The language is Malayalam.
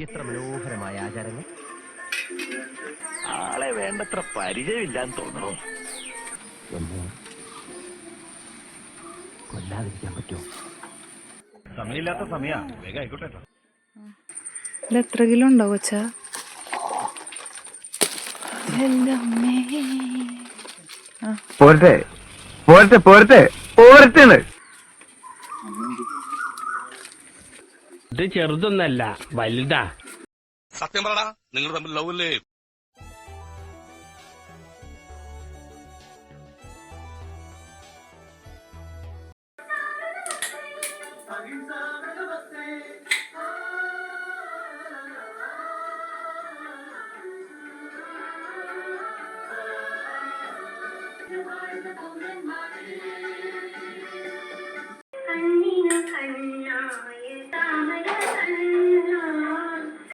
എത്ര മനോഹരമായ ആചാരങ്ങൾ? ആളെ വേണ്ടത്ര പരിചയമില്ലാന്ന് തോന്നുന്നു. എന്നെ കൊല്ലാതിരിക്കാൻ പറ്റുമോ? സമയമില്ലാത്ത സമയ. വേഗം ആയിക്കോട്ടെ ഇത് എത്ര കിലോ ഉണ്ടോ കൊച്ചാ? എന്റെ അമ്മേ ആ. പോരട്ടെ. പോരട്ടെ പോരട്ടെ. പോരട്ടെ ഇത് ചെറുതൊന്നല്ല വലുതാ സത്യം പറടാ നിങ്ങൾ തമ്മിൽ ലവ് ഇല്ലേ golden mile.